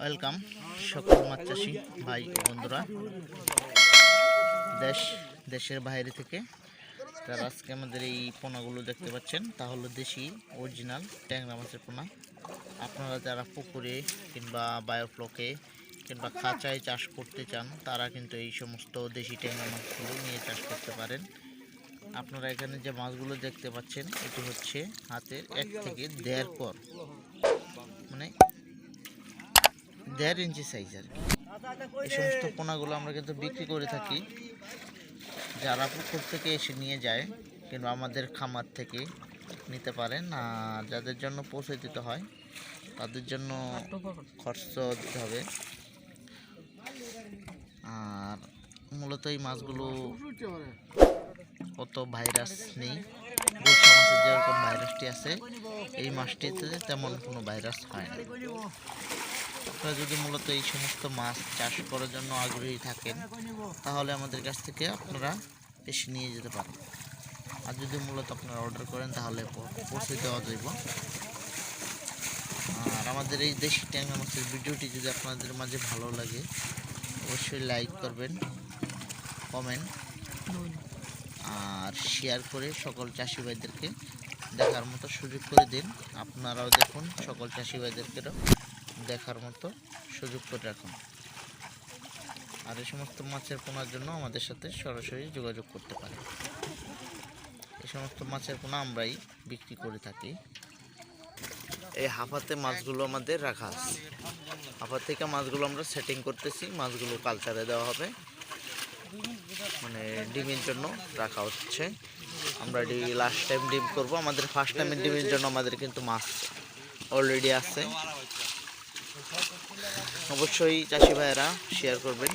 Welcome সকল মাছ চাষি ভাই বন্ধুরা দেশ দেশের বাইরে থেকে তারা আজকে আমাদের এই পোনাগুলো দেখতে পাচ্ছেন তা হলো দেশি অরিজিনাল ট্যাংরা মাছের পোনা আপনারা যারা পুকুরে কিংবা বায়োফ্লকে কিংবা খাঁচায় চাষ করতে চান তারা কিন্তু এই সমস্ত দেশি ট্যাংরা মাছগুলো নিয়ে চাষ করতে পারেন আপনারা এখানে যে মাছগুলো দেখতে পাচ্ছেন এটি হচ্ছে হাতের এক থেকে দেড় পর মানে দেড় ইঞ্চি সাইজ আর এই সমস্ত পোনাগুলো আমরা কিন্তু বিক্রি করে থাকি। যারা পুকুর থেকে এসে নিয়ে যায় কিংবা আমাদের খামার থেকে নিতে পারেন, আর যাদের জন্য পৌঁছে দিতে হয়, তাদের জন্য খরচ দিতে হবে। আর মূলত এই মাছগুলো অত ভাইরাস নেই। যেরকম ভাইরাসটি আছে, এই মাছটিতে তেমন কোনো ভাইরাস হয় না। আপনারা যদি মূলত এই সমস্ত মাছ চাষ করার জন্য আগ্রহী থাকেন, তাহলে আমাদের কাছ থেকে আপনারা এসে নিয়ে যেতে পারেন। আর যদি মূলত আপনারা অর্ডার করেন, তাহলে পৌঁছে দেওয়া যাইব। আর আমাদের এই দেশি ট্যাংরা মাছের ভিডিওটি যদি আপনাদের মাঝে ভালো লাগে, অবশ্যই লাইক করবেন কমেন্ট আর শেয়ার করে সকল চাষি ভাইদেরকে দেখার মতো সুযোগ করে দিন। আপনারাও দেখুন সকল চাষি ভাইদেরকেও। দেখার মতো সুযোগ করে রাখুন। আর এই সমস্ত মাছের পোনার জন্য আমাদের সাথে সরাসরি যোগাযোগ করতে পারেন। এই সমস্ত মাছের পোনা আমরাই বিক্রি করে থাকি। এই হাফাতে মাছগুলো আমাদের রাখা আছে। হাফা থেকে মাছগুলো আমরা সেটিং করতেছি, মাছগুলো কালচারে দেওয়া হবে। মানে ডিমের জন্য রাখা হচ্ছে। আমরা লাস্ট টাইম ডিম করব। আমাদের ফার্স্ট টাইমের ডিমের জন্য আমাদের কিন্তু মাছ অলরেডি আছে। অবশ্যই চাষি ভাইয়েরা শেয়ার করবেন।